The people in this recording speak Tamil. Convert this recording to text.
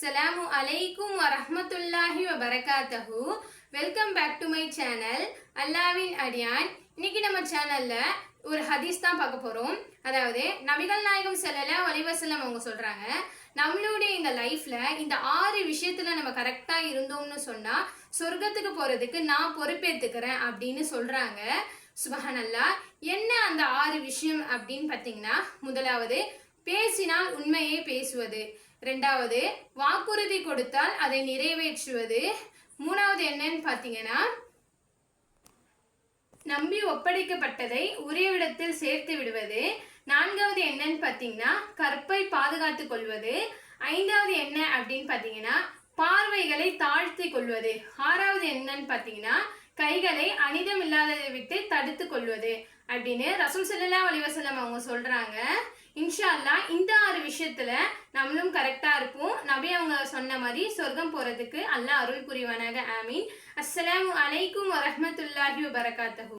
அஸ்ஸலாமு அலைக்கும் வரஹ்மத்துல்லாஹி வபரகாத்தஹு welcome back to my channel அல்லாவின் அடியான் இன்னைக்கு நம்ம சேனல்ல ஒரு ஹதீஸ் தான் பார்க்க போறோம். அதாவது நபிகள் நாயகம் செல்லல ஒலிவசலம் அவங்க சொல்றாங்க நம்மளுடைய இந்த லைஃப்ல இந்த ஆறு விஷயத்துல நம்ம கரெக்டா இருந்தோம்னு சொன்னா சொர்க்கத்துக்கு போறதுக்கு நான் பொறுப்பேத்துக்கிறேன் அப்படின்னு சொல்றாங்க. சுபஹனல்லா என்ன அந்த ஆறு விஷயம் அப்படின்னு பாத்தீங்கன்னா முதலாவது பேசினால் உண்மையை பேசுவது. ரெண்டாவது வாக்குறுதி கொடுத்தால் அதை நிறைவேற்றுவது. மூணாவது என்னன்னு பார்த்தீங்கன்னா நம்பி ஒப்படைக்கப்பட்டதை உரியவிடத்தில் சேர்த்து விடுவது. நான்காவது என்னன்னு பாத்தீங்கன்னா கற்பை பாதுகாத்துக் கொள்வது. ஐந்தாவது என்ன அப்படின்னு பாத்தீங்கன்னா பார்வைகளை தாழ்த்தி கொள்வது. ஆறாவது என்னன்னு பாத்தீங்கன்னா கைகளை அனிதம் இல்லாததை விட்டு தடுத்து கொள்வது அப்படின்னு ரசூல் செல்லலா வலிவசலம் அவங்க சொல்றாங்க. இன்ஷா அல்லாஹ் இந்த ஆறு விஷயத்துல நம்மளும் கரெக்டா இருப்போம். நபி அவங்க சொன்ன மாதிரி சொர்க்கம் போறதுக்கு அல்லாஹ் அருள் புரிவானாக. ஆமீன். அஸ்ஸலாமு அலைக்கும் வரஹ்மத்துல்லாஹி வபரகாத்தஹு.